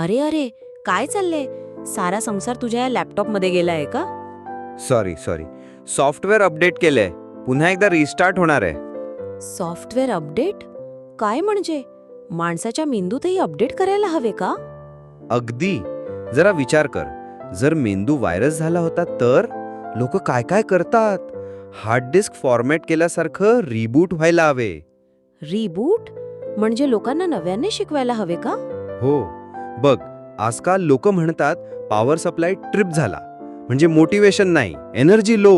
अरे अरे काय चाललंय? सारा संसार तुझ्या या लॅपटॉपमध्ये गेलाय का? Sorry sorry. सॉफ्टवेअर अपडेट केलंय. पुन्हा एकदा रिस्टार्ट होणार आहे. Software update? काय म्हणजे? माणसाच्या मेंदूतही अपडेट करायला हवे का? अगदी. जरा विचार कर. जर मेंदू व्हायरस झाला होता तर? लोक काय काय करतात? हार्ड डिस्क फॉर्मॅट केल्यासारखं रिबूट व्हायला हवे. रिबूट म्हणजे लोकांना नव्याने शिकवायला हवे का? हो. बघ आजकाल लोक म्हणतात पॉवर सप्लाय ट्रिप झाला. म्हणजे मोटिवेशन नाही एनर्जी लो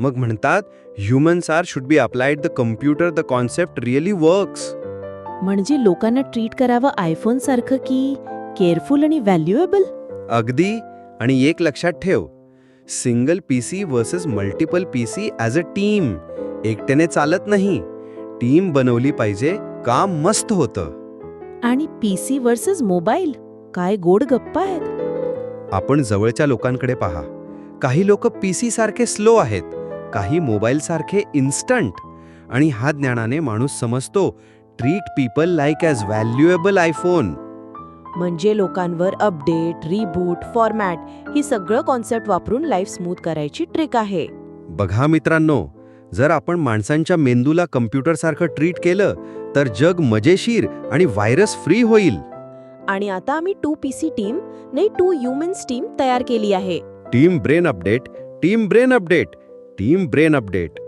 मग म्हणतात humans are should be applied the computer the concept really works म्हणजे लोकांना ट्रीट करावं आयफोन सारखं की केअरफुल आणि व्हॅल्युएबल अगदी. आणि एक लक्षात ठेव single P C versus multiple P C as a team एकट्याने चालत नाही. टीम बनवली पाहिजे काम मस्त होतं. आणि पीसी वर्सेस मोबाईल? काय गोड गप्पा आहेत. आपण जवळच्या लोकांकडे पहा. काही लोक पी सी सारखे स्लो आहेत. काही मोबाईल सारखे इन्स्टंट आणि ह्या ज्ञानाने माणूस समजतो treat people like as valuable iPhone म्हणजे लोकांवर अपडेट रिबूट फॉर्मॅट ही सगळं कॉन्सेप्ट वापरून लाईफ स्मूथ करायची ट्रिक आहे. बघा मित्रांनो जर आपण माणसांच्या मेंदूला कम्प्युटरसारखं ट्रीट केलं तर जग मजेशीर आणि व्हायरस फ्री होईल. आणि आता आम्ही टू पीसी टीम नाही टू ह्युमन्स टीम तयार केली आहे. Team brain update team brain update team brain update